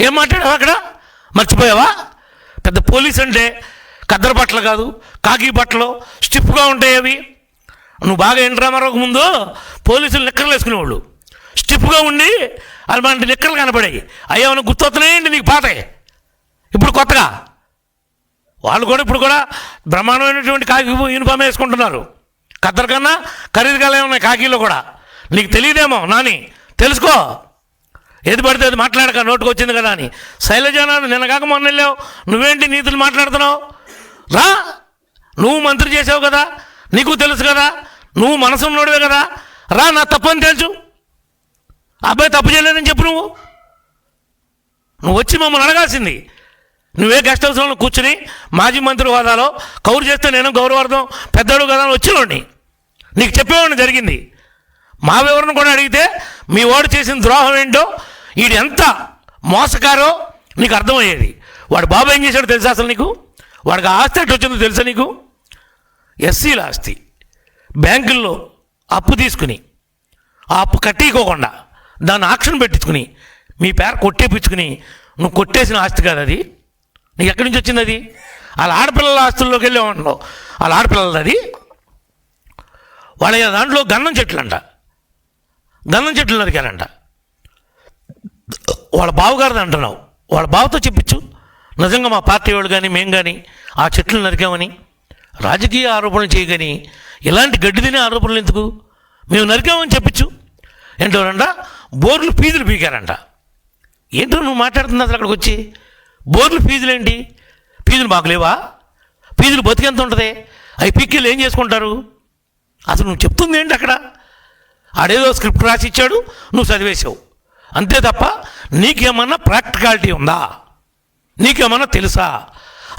ఏం మాట్లాడావు అక్కడ? మర్చిపోయావా? పెద్ద పోలీస్ అంటే కద్దరు బట్టలు కాదు కాకి బట్టలు స్టిప్గా ఉంటాయి అవి. నువ్వు బాగా ఎన్ రామారావుకు ముందు. పోలీసులు నిక్కర్లు వేసుకునేవాళ్ళు. స్టిప్గా ఉండి అలాంటి నిక్కర్లు కనపడాయి. అయ్యా ఏమైనా గుర్తొస్తున్నాయండి నీకు పాతే ఇప్పుడు కొత్తగా? వాళ్ళు కూడా ఇప్పుడు కూడా బ్రహ్మాండమైనటువంటి కాకి యూనిఫామ్ వేసుకుంటున్నారు. ఖద్దరు కన్నా ఖరీదు కలే ఉన్నాయి కాకీలో కూడా. నీకు తెలియదేమో నాని. తెలుసుకో. ఏది పడితే అది మాట్లాడక నోటుకు వచ్చింది కదా అని. శైలజానాన్ని నిన్న కాక మొన్న వెళ్ళావు. నువ్వేంటి నీతులు మాట్లాడుతున్నావు? రా! నువ్వు మంత్రి చేసావు కదా నీకు తెలుసు కదా నువ్వు మనసు ఉన్నోడివే కదా. రా నా తప్పని తెలుసు అబ్బాయి తప్పు చేయలేదని చెప్పు నువ్వు. నువ్వు వచ్చి మమ్మల్ని అడగాల్సింది. నువ్వే గెస్ట్ హౌస్లో కూర్చుని మాజీ మంత్రి హోదాలో కౌరు చేస్తే నేను గౌరవార్థం పెద్దడు కదా అని వచ్చినోడిని. నీకు చెప్పేవాడిని జరిగింది. మా వివరణ కూడా అడిగితే మీ వాడు చేసిన ద్రోహం ఏంటో వీడు ఎంత మోసకారో నీకు అర్థమయ్యేది. వాడు బాబు ఏం చేశాడు తెలుసా అసలు నీకు? వాడికి ఆస్తి ఎట్టు వచ్చిందో తెలుసా నీకు? ఎస్సీల ఆస్తి. బ్యాంకుల్లో అప్పు తీసుకుని ఆ అప్పు కట్టికోకుండా దాన్ని ఆక్షన్ పెట్టించుకుని మీ పేర కొట్టేపించుకుని నువ్వు కొట్టేసిన ఆస్తి కాదు అది. నీకు ఎక్కడి నుంచి వచ్చింది అది? వాళ్ళ ఆడపిల్లల ఆస్తుల్లోకి వెళ్ళే ఉండవు వాళ్ళ ఆడపిల్లలది అది. వాళ్ళ దాంట్లో గన్నం చెట్లు అంట గన్నం చెట్లు నరికారంట. వాళ్ళ బావగారిని అంటున్నావు. వాళ్ళ బావతో చెప్పించు. నిజంగా మా పార్టీ వాళ్ళు కానీ మేము కానీ ఆ చెట్లు నరికామని రాజకీయ ఆరోపణలు చేయగాని ఇలాంటి గడ్డి తినే ఆరోపణలు ఎందుకు? మేము నరికామని చెప్పించు. ఏంటోనంట బోర్లు ఫీజులు పీకారంట. ఏంటో నువ్వు మాట్లాడుతుంది అసలు అక్కడికి వచ్చి? బోర్లు ఫీజులు ఏంటి? ఫీజులు మాకు లేవా? ఫీజులు బతికెంత ఉంటుంది? అవి పిక్కిలు ఏం చేసుకుంటారు? అసలు నువ్వు చెప్తుంది ఏంటి అక్కడ? ఆడేదో స్క్రిప్ట్ రాసి ఇచ్చాడు నువ్వు చదివేశావు. అంతే తప్ప నీకేమన్నా ప్రాక్టికాలిటీ ఉందా? నీకేమన్నా తెలుసా?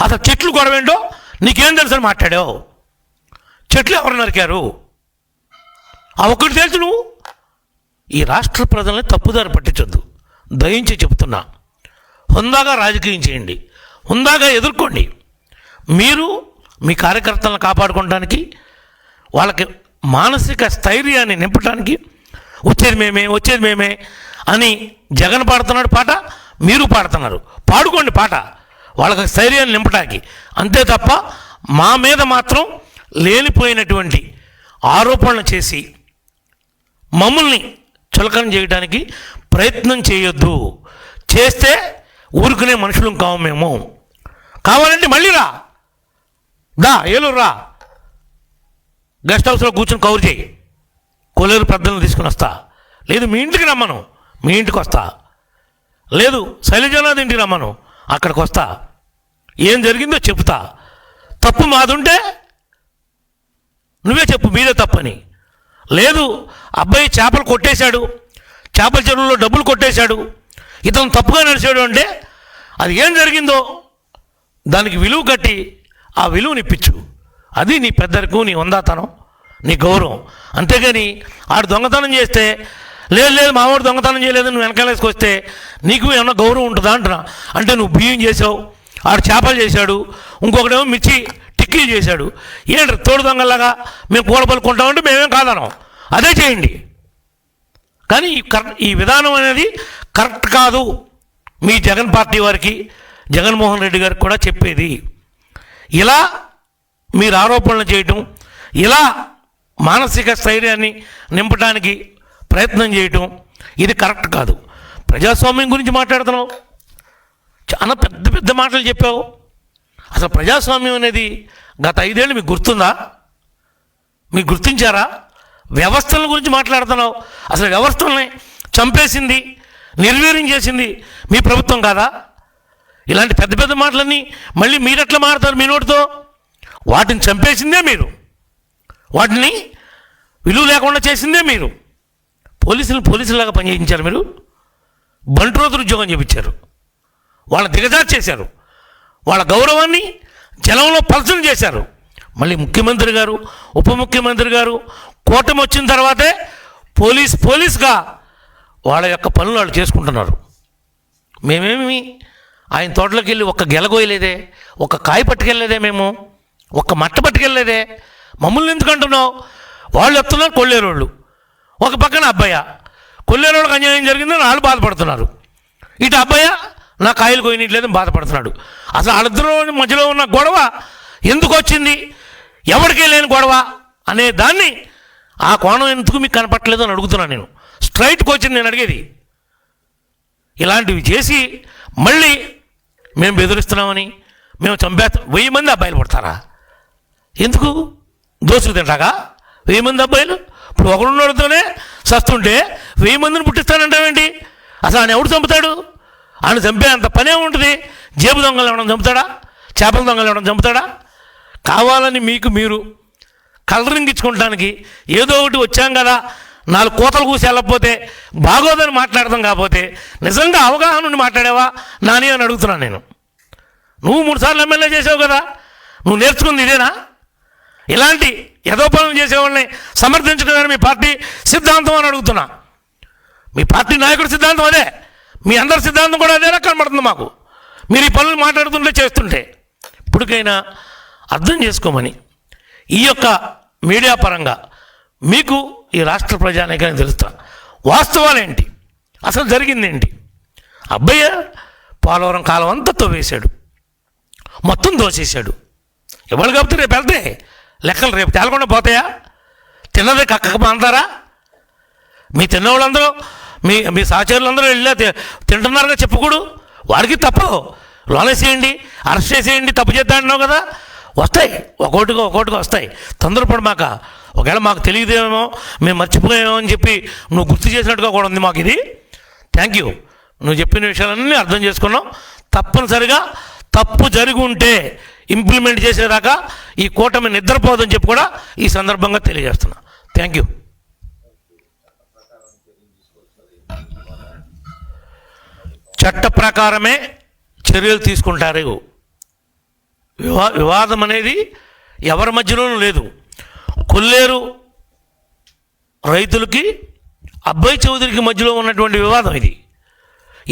అసలు చెట్లు గొడవేంటో నీకేం తెలుసు అని మాట్లాడావు? చెట్లు ఎవరు నరికారు? ఆ ఒక్కటి తెలుసు నువ్వు? ఈ రాష్ట్ర ప్రజల్ని తప్పుదారి పట్టించొద్దు. దయించి చెప్తున్నా హుందాగా రాజకీయం చేయండి. హుందాగా ఎదుర్కోండి. మీరు మీ కార్యకర్తలను కాపాడుకోవడానికి వాళ్ళకి మానసిక స్థైర్యాన్ని నింపడానికి వచ్చేది మేమే వచ్చేది మేమే అని జగన్ పాడుతున్నాడు పాట మీరు పాడుతున్నారు. పాడుకోండి పాట. వాళ్ళకి స్థైర్యాన్ని నింపడానికి. అంతే తప్ప మా మీద మాత్రం లేనిపోయినటువంటి ఆరోపణలు చేసి మమ్మల్ని చులకన చేయడానికి ప్రయత్నం చేయొద్దు. చేస్తే ఊరుకునే మనుషులం కావు మేము. కావాలంటే మళ్ళీ రా. దా ఏలూరు రా. గెస్ట్ హౌస్లో కూర్చొని కవర్ చేయి. కొలేరు పెద్దలను తీసుకుని వస్తా. లేదు మీ ఇంటికి రమ్మను. మీ ఇంటికి వస్తా. లేదు శైలజనాథ్ ఇంటికి రమ్మను. అక్కడికి వస్తా ఏం జరిగిందో చెప్తా. తప్పు మాదుంటే నువ్వే చెప్పు మీదే తప్పని. లేదు అబ్బాయి చేపలు కొట్టేశాడు. చేపల చెరువులో డబ్బులు కొట్టేశాడు. ఇతను తప్పుగా నడిచాడు అంటే అది ఏం జరిగిందో దానికి విలువ కట్టి ఆ విలువని ఇప్పించు అది నీ పెద్దరికు నీ ఉందాతనం నీ గౌరవం. అంతేగాని ఆడు దొంగతనం చేస్తే లేదు లేదు మావాడు దొంగతనం చేయలేదు నువ్వు వెనకాలేసుకొస్తే నీకు ఏమన్నా గౌరవం ఉంటుందా అంటున్నా. అంటే నువ్వు బియ్యం చేసావు ఆడు చేపలు చేశాడు ఇంకొకడేమో మిర్చి టిక్కీ చేశాడు. ఏంటి తోడు దొంగలాగా మేము కూడ పలుకుంటామంటే మేమేం కాదనం అదే చేయండి. కానీ ఈ కరెక్ట్ ఈ విధానం అనేది కరెక్ట్ కాదు. మీ జగన్ పార్టీ వారికి జగన్మోహన్ రెడ్డి గారికి కూడా చెప్పేది. ఇలా మీరు ఆరోపణలు చేయటం ఇలా మానసిక స్థైర్యాన్ని నింపడానికి ప్రయత్నం చేయటం ఇది కరెక్ట్ కాదు. ప్రజాస్వామ్యం గురించి మాట్లాడుతున్నావు. చాలా పెద్ద పెద్ద మాటలు చెప్పావు. అసలు ప్రజాస్వామ్యం అనేది గత ఐదేళ్ళు మీకు గుర్తుందా? మీకు గుర్తించారా? వ్యవస్థల గురించి మాట్లాడుతున్నావు. అసలు వ్యవస్థల్ని చంపేసింది నిర్వీర్యం చేసింది మీ ప్రభుత్వం కాదా? ఇలాంటి పెద్ద పెద్ద మాటలన్నీ మళ్ళీ మీరెట్లా మారుతారు మీ నోటితో? వాటిని చంపేసిందే మీరు. వాటిని విలువ లేకుండా చేసిందే మీరు. పోలీసులు పోలీసులాగా పనిచేయించారు మీరు? బంట్రోతులు ఉద్యోగం చేపించారు. వాళ్ళ దిగజార్చేశారు వాళ్ళ గౌరవాన్ని జనంలో పలచన చేశారు. మళ్ళీ ముఖ్యమంత్రి గారు ఉప ముఖ్యమంత్రి గారు కూటమి వచ్చిన తర్వాతే పోలీస్ పోలీస్గా వాళ్ళ యొక్క పనులు వాళ్ళు చేసుకుంటున్నారు. మేమేమి ఆయన తోటలోకి వెళ్ళి ఒక్క గెలగోయలేదే ఒక కాయ పట్టుకెళ్ళలేదే మేము ఒక్క మట్ట పట్టుకెళ్ళలేదే. మమ్మల్ని ఎందుకంటున్నావు వాళ్ళు ఎత్తున్నారు చెప్తున్నారు వాళ్ళు ఒక పక్కన అబ్బాయ కొల్లేరోళ్ళకి అన్యాయం జరిగిందని వాళ్ళు బాధపడుతున్నారు. ఇటు అబ్బాయ నా కాయలు కొయ్యట్లేదని బాధపడుతున్నాడు. అసలు వాళ్ళిద్దరూ మధ్యలో ఉన్న గొడవ ఎందుకు వచ్చింది? ఎవరికీ లేని గొడవ అనే దాన్ని ఆ కోణం ఎందుకు మీకు కనపట్టలేదు అని అడుగుతున్నాను నేను. స్ట్రైట్కి వచ్చింది నేను అడిగేది. ఇలాంటివి చేసి మళ్ళీ మేము బెదిరిస్తున్నామని మేము చంపేస్తాం వెయ్యి మంది అబ్బాయిలు పడతారా? ఎందుకు? దోసుకు తింటాగా వెయ్యి మంది అబ్బాయిలు? ఇప్పుడు ఒకడున్నోడితోనే సస్తుంటే వెయ్యి మందిని పుట్టిస్తానంటావేంటి? అసలు ఆయన ఎవడు చంపుతాడు? ఆయన చంపే అంత పనే ఉంటుంది. జేబు దొంగలు ఎవడం చంపుతాడా? చేపల దొంగలు ఎవడం చంపుతాడా? కావాలని మీకు మీరు కలరింగ్ ఇచ్చుకోవడానికి ఏదో ఒకటి వచ్చాం కదా నాలుగు కోతలు కూసి వెళ్ళకపోతే బాగోదని మాట్లాడదాం కాకపోతే నిజంగా అవగాహన నుండి మాట్లాడావా? నాని అని అడుగుతున్నాను నేను. నువ్వు మూడు సార్లు ఎమ్మెల్యే చేసావు కదా. నువ్వు నేర్చుకుంది ఇదేనా? ఇలాంటి యథోపనం చేసేవాళ్ళని సమర్థించడం మీ పార్టీ సిద్ధాంతం అని అడుగుతున్నా. మీ పార్టీ నాయకుడి సిద్ధాంతం అదే. మీ అందరి సిద్ధాంతం కూడా అదేనా కనబడుతుంది మాకు. మీరు ఈ పనులు మాట్లాడుతుంటే చేస్తుంటే. ఇప్పటికైనా అర్థం చేసుకోమని ఈ యొక్క మీడియా పరంగా మీకు ఈ రాష్ట్ర ప్రజానికానికి తెలుస్తా. వాస్తవాలేంటి అసలు జరిగిందేంటి అబ్బయ్య పోలవరం కాలం అంతా తోవేశాడు మొత్తం దోసేశాడు. ఎవరు కాబట్టి రేపు వెళ్తే లెక్కలు రేపు తేలకుండా పోతాయా? తిన్నది కక్కకు మాంతారా మీ తిన్నవాళ్ళందరూ మీ మీ సహచరులందరూ వెళ్ళా తి- తింటున్నారుగా చెప్పుకోడు వాడికి తప్పదు లోనేసేయండి అరెస్ట్ చేసేయండి తప్పు చేద్దాంటున్నావు కదా. వస్తాయి. ఒక్కోటిగా ఒక్కోటిగా వస్తాయి. తొందరపడి మాక ఒకవేళ మాకు తెలియదేమో మేము మర్చిపోయామో అని చెప్పి నువ్వు గుర్తు చేసినట్టుగా కూడా ఉంది మాకు ఇది. థ్యాంక్ యూ నువ్వు చెప్పిన విషయాలన్నీ అర్థం చేసుకున్నాం తప్పనిసరిగా తప్పు జరిగి ఉంటే ఇంప్లిమెంట్ చేసేదాకా ఈ కూటమి నిద్రపోదని చెప్పి కూడా ఈ సందర్భంగా తెలియజేస్తున్నా. థ్యాంక్ యూ చట్ట ప్రకారమే చర్యలు తీసుకుంటారు. వివా వివాదం అనేది ఎవరి మధ్యలోనూ లేదు. కొల్లేరు రైతులకి అబ్బాయి చౌదరికి మధ్యలో ఉన్నటువంటి వివాదం ఇది.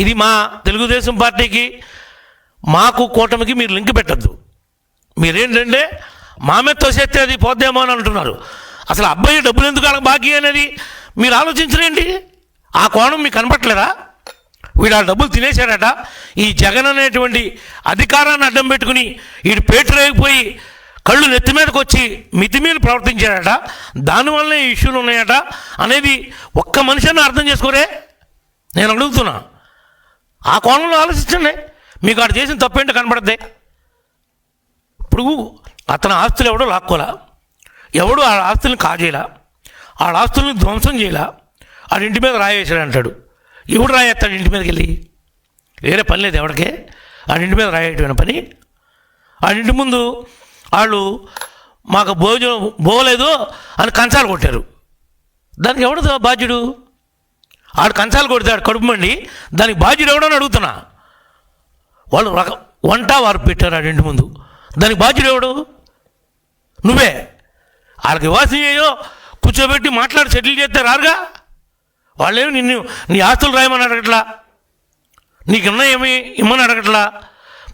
ఇది మా తెలుగుదేశం పార్టీకి మాకు కూటమికి మీరు లింక్ పెట్టద్దు. మీరేంటంటే మా మీద తోసేస్తే అది పోద్దేమో అని అంటున్నారు. అసలు అబ్బాయి డబ్బులు ఎందుకు వాళ్ళకి బాకీ అనేది మీరు ఆలోచించరేంటి? ఆ కోణం మీకు కనపట్లేదా? వీడు ఆ డబ్బులు తినేశాడట. ఈ జగన్ అనేటువంటి అధికారాన్ని అడ్డం పెట్టుకుని వీడు పేటరేగిపోయి కళ్ళు నెత్తి మీదకి వచ్చి మితిమీలు ప్రవర్తించాడట. దానివల్లనే ఈ ఇష్యూలు ఉన్నాయట అనేది ఒక్క మనిషిని అర్థం చేసుకోరే? నేను అడుగుతున్నా. ఆ కోణంలో ఆలోచించండి. మీకు అక్కడ చేసిన తప్పేంటో కనబడద్దే ఇప్పుడు అతని ఆస్తులు ఎవడో లాక్కోలా. ఎవడు ఆ ఆస్తుల్ని కాజేలా ఆ ఆస్తుల్ని ధ్వంసం చేయలా. ఆడి ఇంటి మీద రాయేసాడు అంటాడు. ఎవడు రాయేస్తాడు ఇంటి మీదకి వెళ్ళి వేరే పని లేదు ఎవరికే ఆ ఇంటి మీద రాయటమైన పని. ఆడింటి ముందు వాళ్ళు మాకు భోజనం పోలేదు అని కంచాలు కొట్టారు. దానికి ఎవడు బాధ్యుడు? ఆడు కంచాలు కొడతాడు కడుపు మండి దానికి బాధ్యుడు ఎవడని అడుగుతున్నా. వాళ్ళు రక వంట వారు పెట్టారు ఆడి ఇంటి ముందు. దానికి బాధ్యుడు ఎవడు? నువ్వే. వాళ్ళకి ఇవ్వాల్సిన కూర్చోబెట్టి మాట్లాడి సెటిల్ చేస్తే రారుగా? వాళ్ళేమి నిన్ను నీ ఆస్తులు రాయమని అడగట్లా? నీకున్నా ఏమి ఇమ్మని అడగట్లా?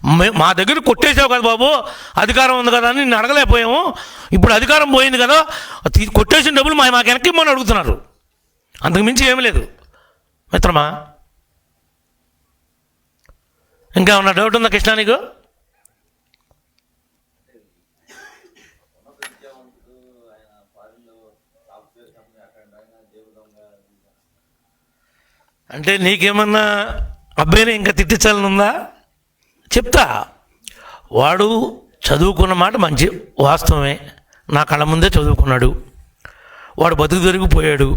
మే- మా దగ్గర కొట్టేసావు కదా బాబు అధికారం ఉంది కదా అని నిన్ను అడగలేకపోయాము. ఇప్పుడు అధికారం పోయింది కదా కొట్టేసిన డబ్బులు మా మాకు వెనక్కి ఇమ్మని అడుగుతున్నారు. అంతకు మించి ఏమీ లేదు. మిత్రమా? ఇంకా ఉన్న డౌట్ ఉందా కృష్ణ నీకు? అంటే నీకేమన్నా అబ్బాయిని ఇంకా తిట్టించాలని ఉందా చెప్తా. వాడు చదువుకున్న మాట మంచి వాస్తవమే. నా కళ్ళ ముందే చదువుకున్నాడు. వాడు బతుకు దొరికిపోయాడు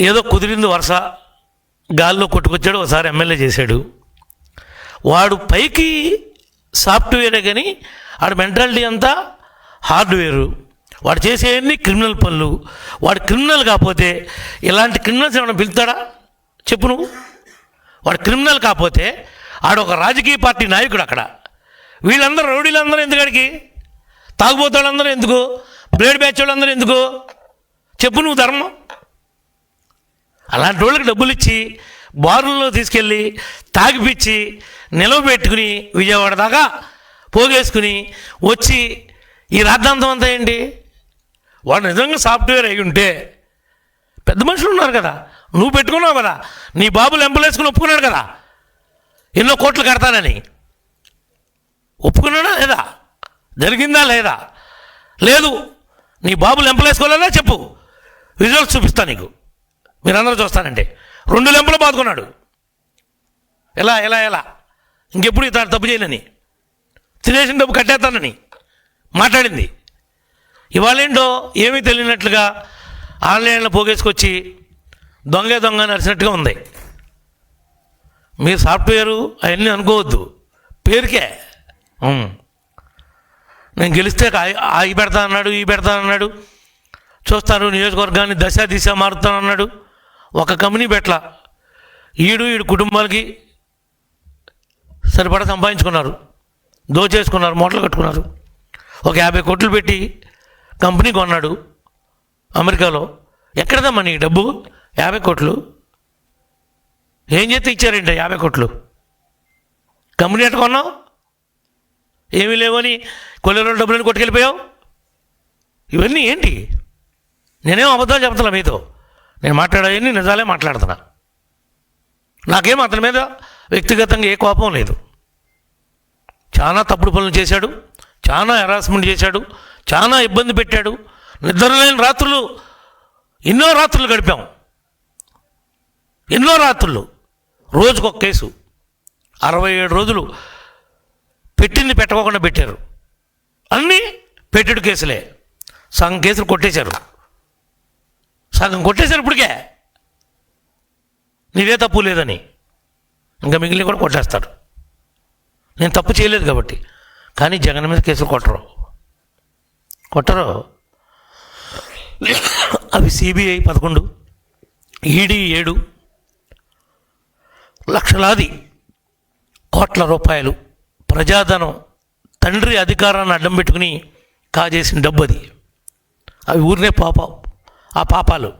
ఏదో కుదిరింది వరుస. గాల్లో కొట్టుకొచ్చాడు ఒకసారి ఎమ్మెల్యే చేశాడు. వాడు పైకి సాఫ్ట్వేరే కానీ వాడు మెంటాలిటీ అంతా హార్డ్వేరు. వాడు చేసేవన్నీ క్రిమినల్ పనులు వాడు క్రిమినల్ కాకపోతే ఇలాంటి క్రిమినల్స్ ఏమైనా పిలుతాడా? చెప్పు నువ్వు. వాడు క్రిమినల్ కాకపోతే ఆడు ఒక రాజకీయ పార్టీ నాయకుడు అక్కడ. వీళ్ళందరూ రౌడీలందరూ ఎందుకడికి తాగుబోతాళ్ళందరూ ఎందుకు? బ్లేడ్ బ్యాచ్ వాళ్ళందరూ ఎందుకు? చెప్పు నువ్వు ధర్మం. అలాంటి వాళ్ళకి డబ్బులు ఇచ్చి బారుల్లో తీసుకెళ్ళి తాగిపిచ్చి నిలవబెట్టుకుని విజయవాడ దాకా పోగేసుకుని వచ్చి ఈ రాద్ధాంతం అంతా ఏంటి? వాడు నిజంగా సాఫ్ట్వేర్ అయి ఉంటే పెద్ద మనుషులు ఉన్నారు కదా. నువ్వు పెట్టుకున్నావు కదా. నీ బాబులు ఎంపలేసుకుని ఒప్పుకున్నాడు కదా. ఎన్నో కోట్లు కడతానని. ఒప్పుకున్నాడా లేదా? జరిగిందా లేదా? లేదు. నీ బాబు ఎంపలేసుకోలేదా చెప్పు. విజువల్స్ చూపిస్తా నీకు. మీరందరూ చూస్తానంటే రెండు లెంపలు బాదుకున్నాడు. ఎలా ఎలా ఎలా? ఇంకెప్పుడు ఇతను తప్పు చేయనని. తినేసిన డబ్బు కట్టేస్తానని మాట్లాడింది. ఇవాళేంటో ఏమీ తెలియనట్లుగా ఆన్లైన్లో పోగేసుకొచ్చి దొంగే దొంగ నడిచినట్టుగా ఉంది. మీరు సాఫ్ట్వేరు అవన్నీ అనుకోవద్దు. పేరుకే. నేను గెలిస్తే ఆ- ఈ పెడతా అన్నాడు ఈ పెడతా అన్నాడు. చూస్తాను నియోజకవర్గాన్ని దశ దిశ మారుతాను అన్నాడు. ఒక కంపెనీ పెట్ల ఈడు ఈడు కుటుంబాలకి సరిపడా సంపాదించుకున్నారు. దోచేసుకున్నారు మూటలు కట్టుకున్నారు. ఒక యాభై కోట్లు పెట్టి కంపెనీ కొన్నాడు అమెరికాలో. ఎక్కడదమ్మా నీ డబ్బు? యాభై కోట్లు. ఏం చేస్తే ఇచ్చారేంటి యాభై కోట్లు? కంపెనీ ఎట్ట కొన్నావు? ఏమీ లేవని కొల్లెలో డబ్బులను కొట్టుకెళ్ళిపోయావు? ఇవన్నీ ఏంటి? నేనేం అబద్ధాలు చెప్తున్నా మీతో. నేను మాట్లాడేవన్నీ నిజాలే మాట్లాడుతున్నా. నాకేం అతని మీద వ్యక్తిగతంగా ఏ కోపం లేదు. చాలా తప్పుడు పనులు చేశాడు. చాలా హెరాస్మెంట్ చేశాడు. చాలా ఇబ్బంది పెట్టాడు. నిద్రలేని రాత్రులు ఎన్నో రాత్రులు గడిపాం. ఎన్నో రాత్రులు. రోజుకొక కేసు. అరవై ఏడు రోజులు పెట్టింది పెట్టకోకుండా పెట్టారు. అన్నీ పెట్టెడు కేసులే. సగం కేసులు కొట్టేశారు. సగం కొట్టేశారు ఇప్పటికే. నీదే తప్పు లేదని. ఇంకా మిగిలిన కూడా కొట్టేస్తాడు. నేను తప్పు చేయలేదు కాబట్టి. కానీ జగన్ మీద కేసులు కొట్టరు. కొట్టరు. అవి సిబిఐ పదకొండు ఈడీ ఏడు లక్షలాది కోట్ల రూపాయలు ప్రజాధనం తండ్రి అధికారాన్ని అడ్డం పెట్టుకుని కాజేసిన డబ్బు అది. అవి ఊరినే పాప ఆ పాపాలు.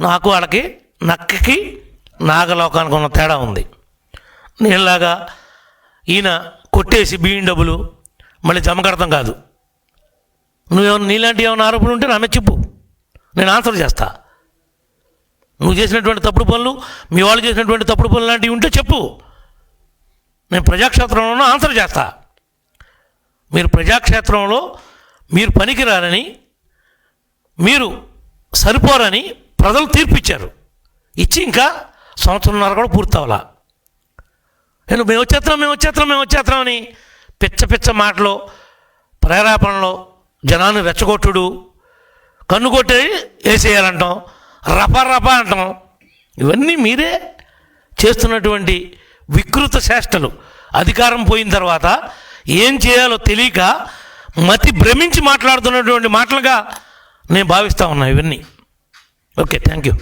నాకు వాళ్ళకి నక్కకి నాగలోకానికి ఉన్న తేడా ఉంది. నేనులాగా ఈయన కొట్టేసి బియ్యం డబ్బులు మళ్ళీ జమ కడతాం కాదు. నువ్వేమన్నా నీలాంటి ఏమైనా ఆరోపణలు ఉంటే నా మీద చెప్పు. నేను ఆన్సర్ చేస్తా. నువ్వు చేసినటువంటి తప్పుడు పనులు మీ వాళ్ళు చేసినటువంటి తప్పుడు పనులు లాంటివి ఉంటే చెప్పు. నేను ప్రజాక్షేత్రంలో ఆన్సర్ చేస్తా. మీరు ప్రజాక్షేత్రంలో మీరు పనికిరారని మీరు సరిపోరని ప్రజలు తీర్పు ఇచ్చారు ఇచ్చి ఇంకా సంవత్సరంన్నర కూడా పూర్తవలా. నేను మేము వచ్చేస్తున్నాం మేము వచ్చేస్తున్నాం మేము వచ్చేస్తున్నాం పిచ్చ పిచ్చ మాటలో ప్రేరేపణలో జనాన్ని రెచ్చగొట్టుడు కన్ను కొట్టి వేసేయాలంటాం రప అంటాం. ఇవన్నీ మీరే చేస్తున్నటువంటి వికృత చేష్టలు. అధికారం పోయిన తర్వాత ఏం చేయాలో తెలియక మతి భ్రమించి మాట్లాడుతున్నటువంటి మాటలుగా నేను భావిస్తా ఉన్నా ఇవన్నీ. Okay thank you.